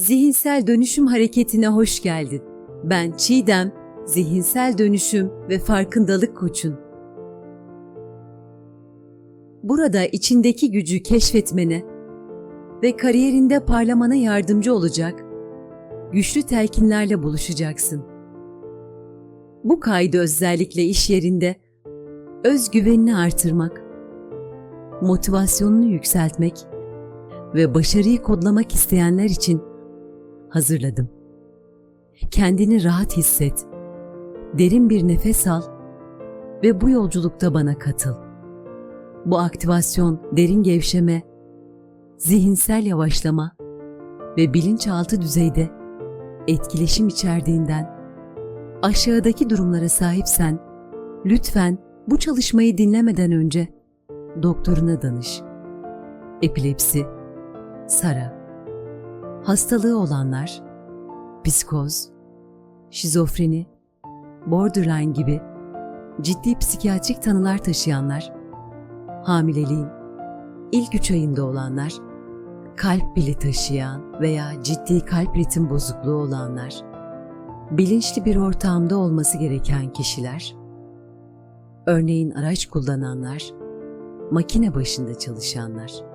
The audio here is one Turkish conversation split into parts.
Zihinsel dönüşüm hareketine hoş geldin. Ben Çiğdem, zihinsel dönüşüm ve farkındalık koçun. Burada içindeki gücü keşfetmene ve kariyerinde parlamana yardımcı olacak güçlü telkinlerle buluşacaksın. Bu kaydı özellikle iş yerinde özgüvenini artırmak, motivasyonunu yükseltmek ve başarıyı kodlamak isteyenler için hazırladım. Kendini rahat hisset, derin bir nefes al ve bu yolculukta bana katıl. Bu aktivasyon derin gevşeme, zihinsel yavaşlama ve bilinçaltı düzeyde etkileşim içerdiğinden aşağıdaki durumlara sahipsen lütfen bu çalışmayı dinlemeden önce doktoruna danış. Epilepsi, SARA, hastalığı olanlar, psikoz, şizofreni, borderline gibi ciddi psikiyatrik tanılar taşıyanlar, hamileliğin ilk üç ayında olanlar, kalp bili taşıyan veya ciddi kalp ritim bozukluğu olanlar, bilinçli bir ortamda olması gereken kişiler, örneğin araç kullananlar, makine başında çalışanlar,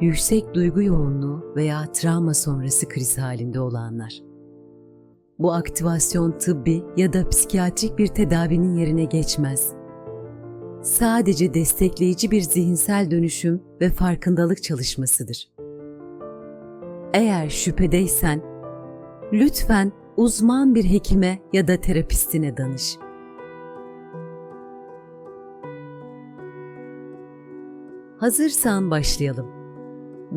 yüksek duygu yoğunluğu veya travma sonrası kriz halinde olanlar. Bu aktivasyon tıbbi ya da psikiyatrik bir tedavinin yerine geçmez. Sadece destekleyici bir zihinsel dönüşüm ve farkındalık çalışmasıdır. Eğer şüphedeysen, lütfen uzman bir hekime ya da terapistine danış. Hazırsan başlayalım.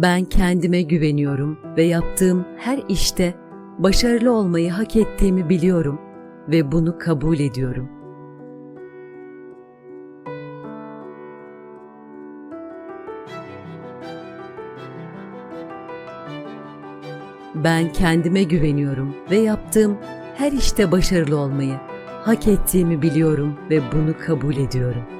Ben kendime güveniyorum ve yaptığım her işte başarılı olmayı hak ettiğimi biliyorum ve bunu kabul ediyorum. Ben kendime güveniyorum ve yaptığım her işte başarılı olmayı hak ettiğimi biliyorum ve bunu kabul ediyorum.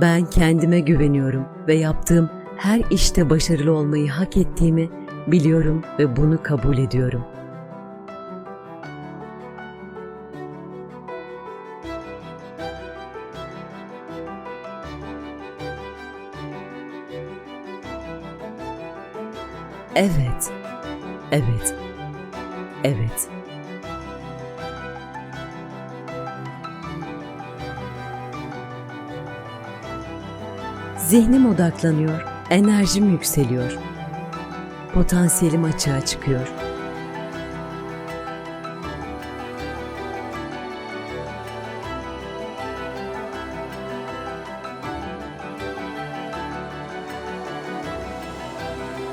Ben kendime güveniyorum ve yaptığım her işte başarılı olmayı hak ettiğimi biliyorum ve bunu kabul ediyorum. Evet. Evet. Evet. Zihnim odaklanıyor, enerjim yükseliyor. Potansiyelim açığa çıkıyor.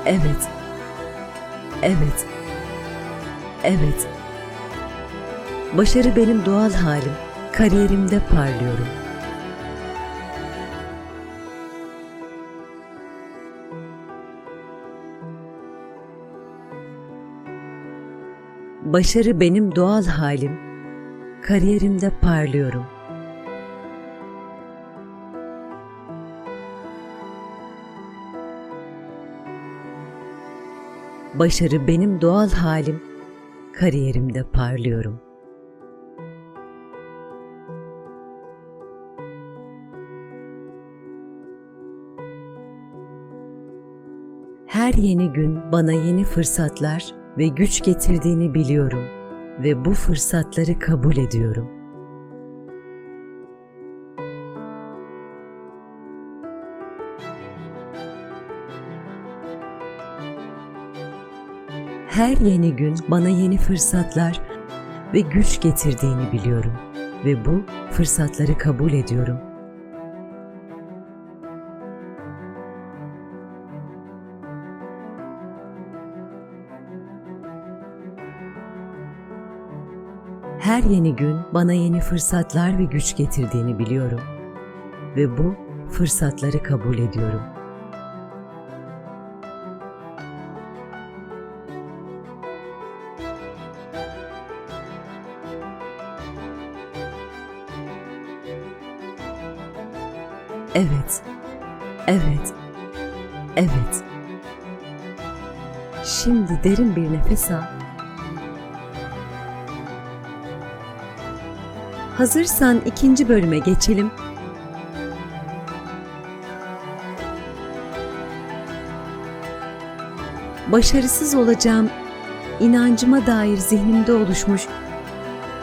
Evet. Evet. Evet. Başarı benim doğal halim. Kariyerimde parlıyorum. Başarı benim doğal halim. Kariyerimde parlıyorum. Başarı benim doğal halim. Kariyerimde parlıyorum. Her yeni gün bana yeni fırsatlar ve güç getirdiğini biliyorum ve bu fırsatları kabul ediyorum. Her yeni gün bana yeni fırsatlar ve güç getirdiğini biliyorum ve bu fırsatları kabul ediyorum. Her yeni gün bana yeni fırsatlar ve güç getirdiğini biliyorum ve bu fırsatları kabul ediyorum. Evet. Evet. Evet. Şimdi derin bir nefes al Hazırsan ikinci bölüme geçelim. Başarısız olacağım inancıma dair zihnimde oluşmuş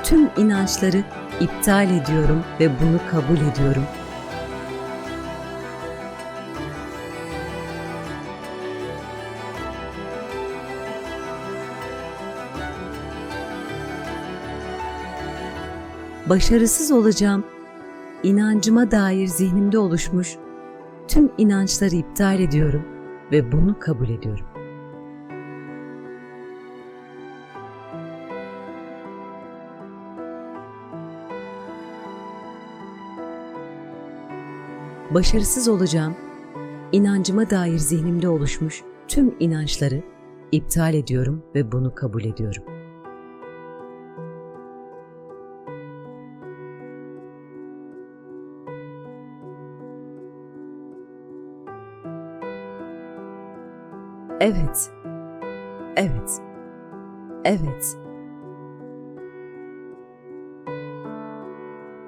tüm inançları iptal ediyorum ve bunu kabul ediyorum. Başarısız olacağım inancıma dair zihnimde oluşmuş tüm inançları iptal ediyorum ve bunu kabul ediyorum. başarısız olacağım inancıma dair zihnimde oluşmuş tüm inançları iptal ediyorum ve bunu kabul ediyorum. Evet. Evet. Evet.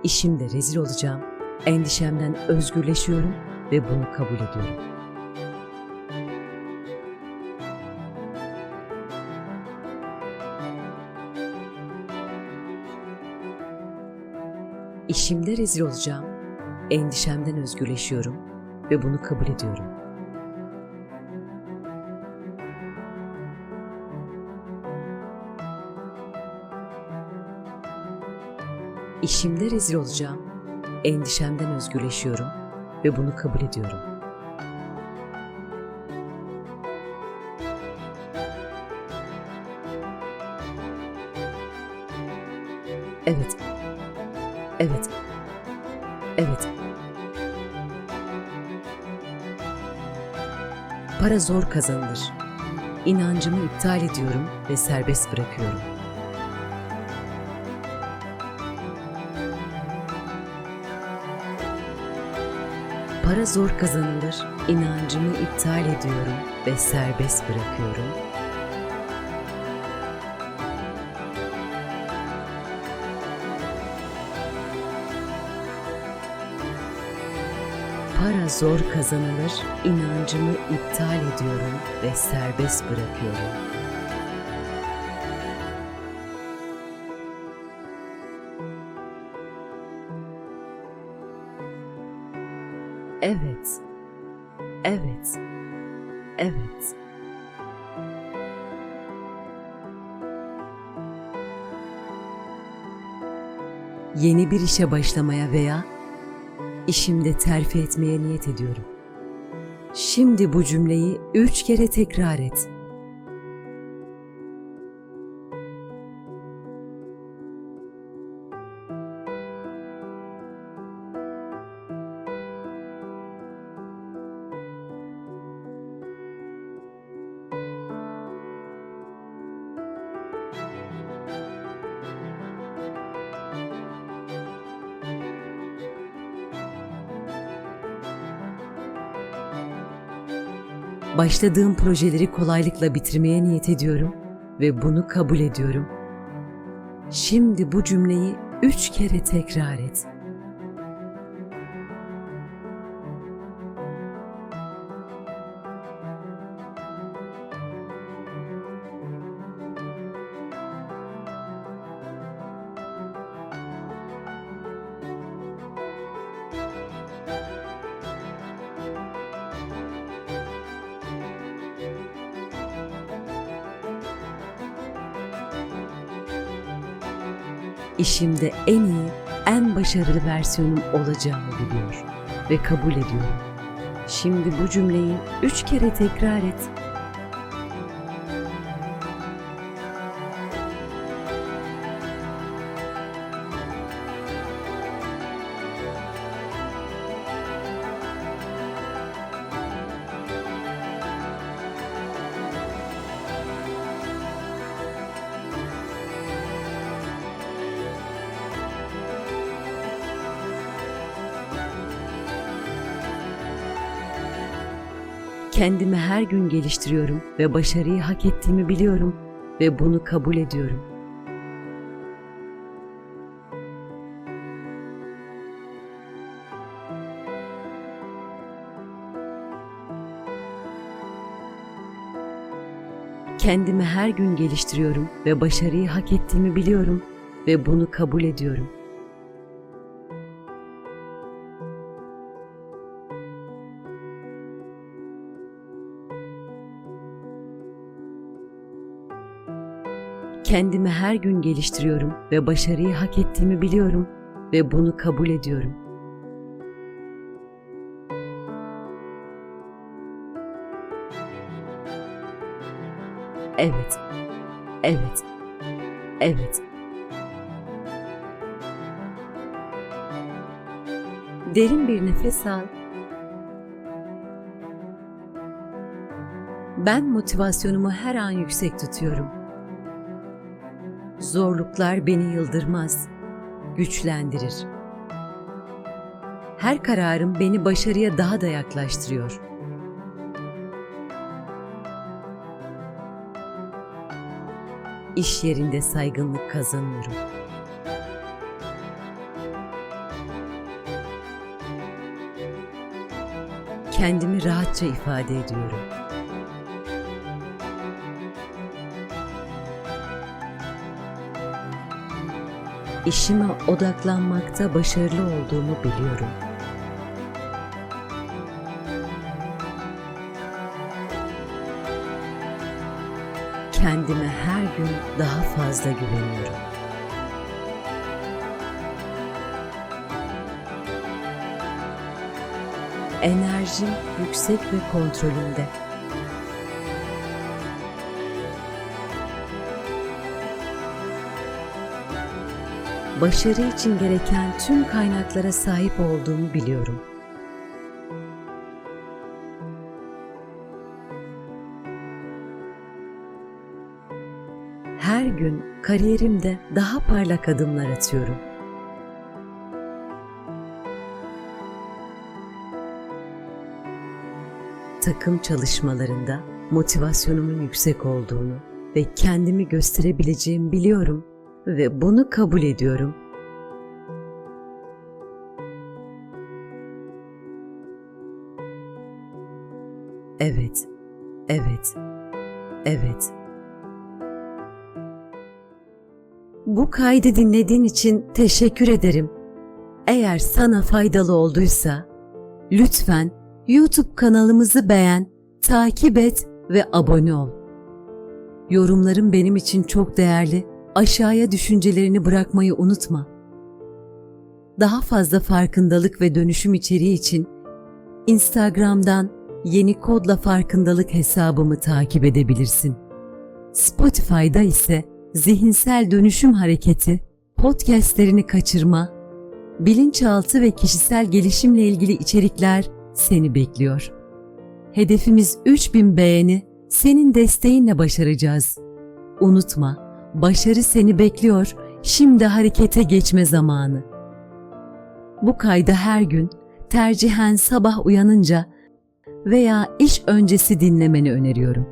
İşimde rezil olacağım Endişemden özgürleşiyorum ve bunu kabul ediyorum. İşimde rezil olacağım. Endişemden özgürleşiyorum ve bunu kabul ediyorum. İşimde rezil olacağım endişemden özgürleşiyorum ve bunu kabul ediyorum. Evet. Evet. Evet. Para zor kazanılır. İnancımı iptal ediyorum ve serbest bırakıyorum. Para zor kazanılır, inancımı iptal ediyorum ve serbest bırakıyorum. Para zor kazanılır, inancımı iptal ediyorum ve serbest bırakıyorum. Evet. Evet. Evet. Yeni bir işe başlamaya veya işimde terfi etmeye niyet ediyorum. Şimdi bu cümleyi üç kere tekrar et. Başladığım projeleri kolaylıkla bitirmeye niyet ediyorum ve bunu kabul ediyorum. Şimdi bu cümleyi üç kere tekrar et. İşimde en iyi, en başarılı versiyonum olacağımı biliyor ve kabul ediyorum. Şimdi bu cümleyi üç kere tekrar et. Kendimi her gün geliştiriyorum ve başarıyı hak ettiğimi biliyorum ve bunu kabul ediyorum. Kendimi her gün geliştiriyorum ve başarıyı hak ettiğimi biliyorum ve bunu kabul ediyorum. Kendimi her gün geliştiriyorum ve başarıyı hak ettiğimi biliyorum ve bunu kabul ediyorum. Evet. Evet. Evet. Derin bir nefes al. Ben motivasyonumu her an yüksek tutuyorum. Zorluklar beni yıldırmaz, güçlendirir. Her kararım beni başarıya daha da yaklaştırıyor. İş yerinde saygınlık kazanıyorum. Kendimi rahatça ifade ediyorum. İşime odaklanmakta başarılı olduğumu biliyorum. Kendime her gün daha fazla güveniyorum. Enerjim yüksek ve kontrolümde. Başarı için gereken tüm kaynaklara sahip olduğumu biliyorum. Her gün kariyerimde daha parlak adımlar atıyorum. Takım çalışmalarında motivasyonumun yüksek olduğunu ve kendimi gösterebileceğimi biliyorum ve bunu kabul ediyorum. Evet, evet, evet. Bu kaydı dinlediğin için teşekkür ederim. Eğer sana faydalı olduysa lütfen YouTube kanalımızı beğen, takip et ve abone ol. Yorumların benim için çok değerli. Aşağıya düşüncelerini bırakmayı unutma. Daha fazla farkındalık ve dönüşüm içeriği için Instagram'dan yeni kodla farkındalık hesabımı takip edebilirsin. Spotify'da ise zihinsel dönüşüm hareketi, podcastlerini kaçırma, bilinçaltı ve kişisel gelişimle ilgili içerikler seni bekliyor. Hedefimiz 3000 beğeni, senin desteğinle başaracağız. Unutma, başarı seni bekliyor, şimdi harekete geçme zamanı. Bu kaydı her gün, tercihen sabah uyanınca veya iş öncesi dinlemeni öneriyorum.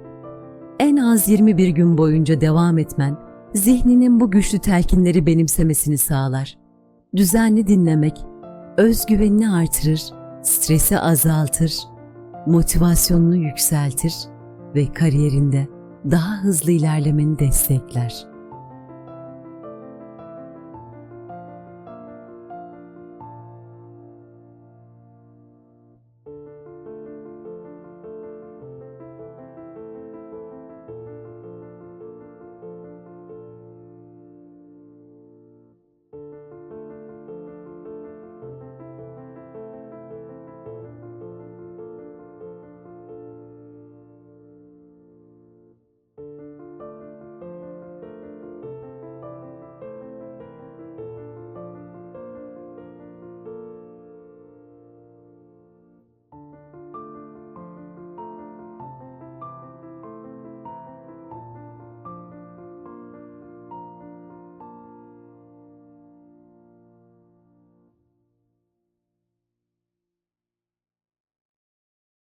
En az 21 gün boyunca devam etmen, zihninin bu güçlü telkinleri benimsemesini sağlar. Düzenli dinlemek, özgüvenini artırır, stresi azaltır, motivasyonunu yükseltir ve kariyerinde daha hızlı ilerlemeni destekler.